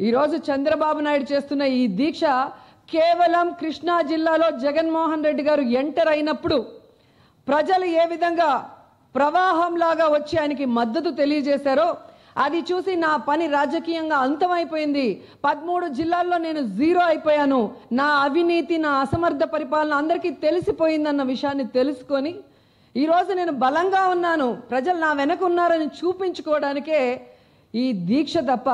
ఈరోజు చంద్రబాబు నాయుడు చేస్తున్న ఈ దీక్ష కేవలం కృష్ణా జిల్లాలో జగన్మోహన్ రెడ్డి గారు ఎంటర్ అయినప్పుడు ప్రజలు ఏ విధంగా ప్రవాహంలాగా వచ్చి ఆయనకి మద్దతు తెలియజేశారో అది చూసి నా పని రాజకీయంగా అంతమైపోయింది. పదమూడు జిల్లాల్లో నేను జీరో అయిపోయాను. నా అవినీతి నా అసమర్థ పరిపాలన అందరికీ తెలిసిపోయిందన్న విషయాన్ని తెలుసుకొని ఈరోజు నేను బలంగా ఉన్నాను. ప్రజలు నా వెనక ఉన్నారని చూపించుకోవడానికే ఈ దీక్ష తప్ప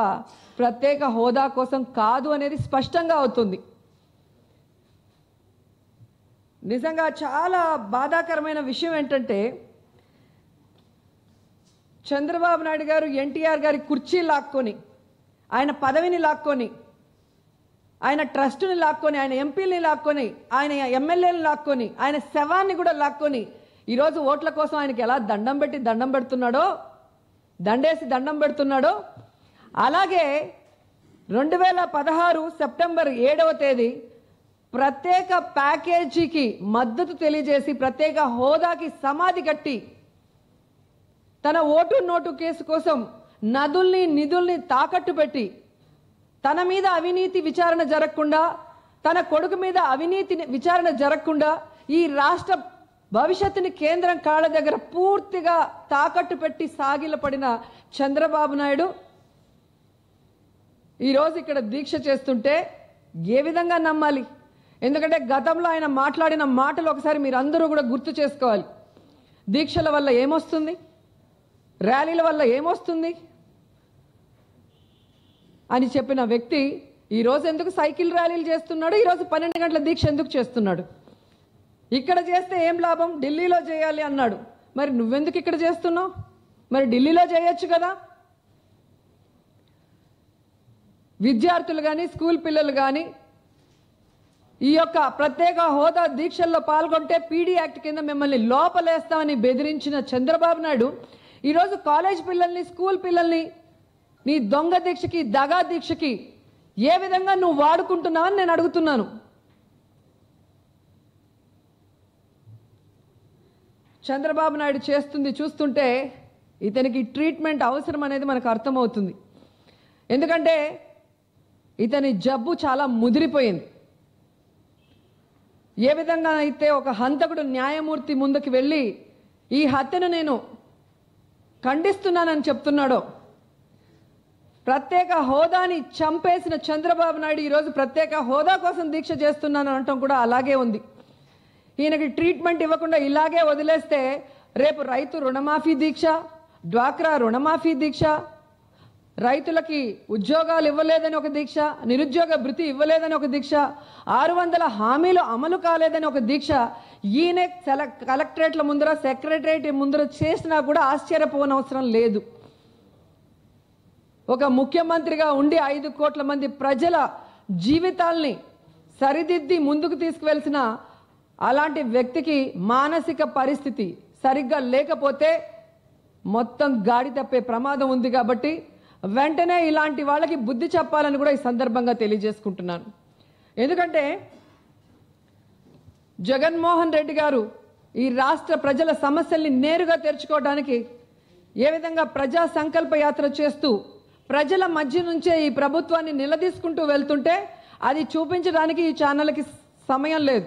ప్రత్యేక హోదా కోసం కాదు అనేది స్పష్టంగా అవుతుంది. నిజంగా చాలా బాధాకరమైన విషయం ఏంటంటే చంద్రబాబు నాయుడు గారు ఎన్టీఆర్ గారి కుర్చీ లాక్కొని ఆయన పదవిని లాక్కొని ఆయన ట్రస్టుని లాక్కొని ఆయన ఎంపీని లాక్కొని ఆయన ఎమ్మెల్యేని లాక్కొని ఆయన శవాన్ని కూడా లాక్కొని ఈరోజు ఓట్ల కోసం ఆయనకి ఎలా దండం పెట్టి దండం పెడుతున్నాడో దండేసి దండం పెడుతున్నాడో అలాగే రెండు వేల పదహారు సెప్టెంబర్ ఏడవ తేదీ ప్రత్యేక ప్యాకేజీకి మద్దతు తెలియజేసి ప్రత్యేక హోదాకి సమాధి కట్టి తన ఓటు నోటు కేసు కోసం నదుల్ని నిధుల్ని తాకట్టు పెట్టి తన మీద అవినీతి విచారణ జరగకుండా తన కొడుకు మీద అవినీతి విచారణ జరగకుండా ఈ రాష్ట్ర భవిష్యత్తుని కేంద్రం కాళ్ళ దగ్గర పూర్తిగా తాకట్టు పెట్టి సాగిలపడిన చంద్రబాబు నాయుడు ఈరోజు ఇక్కడ దీక్ష చేస్తుంటే ఏ విధంగా నమ్మాలి? ఎందుకంటే గతంలో ఆయన మాట్లాడిన మాటలు ఒకసారి మీరు అందరూ కూడా గుర్తు చేసుకోవాలి. దీక్షల వల్ల ఏమొస్తుంది? ర్యాలీల వల్ల ఏమొస్తుంది? అని చెప్పిన వ్యక్తి ఈరోజు ఎందుకు సైకిల్ ర్యాలీలు చేస్తున్నాడు? ఈరోజు పన్నెండు గంటల దీక్ష ఎందుకు చేస్తున్నాడు? ఇక్కడ చేస్తే ఏం లాభం? ఢిల్లీలో చేయాలి అన్నాడు. మరి నువ్వెందుకు ఇక్కడ చేస్తున్నావు? మరి ఢిల్లీలో చేయొచ్చు కదా? విద్యార్థులు కానీ స్కూల్ పిల్లలు కానీ ఈ యొక్క ప్రత్యేక హోదా దీక్షల్లో పాల్గొంటే పీడీ యాక్ట్ కింద మిమ్మల్ని లోపలేస్తామని బెదిరించిన చంద్రబాబు నాయుడు ఈరోజు కాలేజ్ పిల్లల్ని స్కూల్ పిల్లల్ని నీ దొంగ దీక్షకి దగా దీక్షకి ఏ విధంగా నువ్వు వాడుకుంటున్నావని నేను అడుగుతున్నాను. చంద్రబాబు నాయుడు చేస్తుంది చూస్తుంటే ఇతనికి ట్రీట్మెంట్ అవసరం అనేది మనకు అర్థమవుతుంది. ఎందుకంటే ఇతని జబ్బు చాలా ముదిరిపోయింది. ఏ విధంగా అయితే ఒక హంతకుడు న్యాయమూర్తి ముందుకు వెళ్ళి ఈ హత్యను నేను ఖండిస్తున్నానని చెప్తున్నాడో ప్రత్యేక హోదాని చంపేసిన చంద్రబాబు నాయుడు ఈరోజు ప్రత్యేక హోదా కోసం దీక్ష చేస్తున్నాను అనటం కూడా అలాగే ఉంది. ఈయనకి ట్రీట్మెంట్ ఇవ్వకుండా ఇలాగే వదిలేస్తే రేపు రైతు రుణమాఫీ దీక్ష డ్వాక్రా రుణమాఫీ దీక్ష రైతులకి ఉద్యోగాలు ఇవ్వలేదని ఒక దీక్ష నిరుద్యోగ భృతి ఇవ్వలేదని ఒక దీక్ష ఆరు వందల హామీలు అమలు కాలేదని ఒక దీక్ష ఈయనే సెల కలెక్టరేట్ల ముందర సెక్రటరేట్ ముందర చేసినా కూడా ఆశ్చర్యపోనవసరం లేదు. ఒక ముఖ్యమంత్రిగా ఉండి ఐదు కోట్ల మంది ప్రజల జీవితాల్ని సరిదిద్ది ముందుకు తీసుకువెళ్సిన అలాంటి వ్యక్తికి మానసిక పరిస్థితి సరిగ్గా లేకపోతే మొత్తం గాడి తప్పే ప్రమాదం ఉంది కాబట్టి వెంటనే ఇలాంటి వాళ్ళకి బుద్ధి చెప్పాలని కూడా ఈ సందర్భంగా తెలియజేసుకుంటున్నాను. ఎందుకంటే జగన్మోహన్ రెడ్డి గారు ఈ రాష్ట్ర ప్రజల సమస్యల్ని నేరుగా తెరుచుకోవడానికి ఏ విధంగా ప్రజా సంకల్ప యాత్ర చేస్తూ ప్రజల మధ్య నుంచే ఈ ప్రభుత్వాన్ని నిలదీసుకుంటూ వెళ్తుంటే అది చూపించడానికి ఈ ఛానల్కి సమయం లేదు.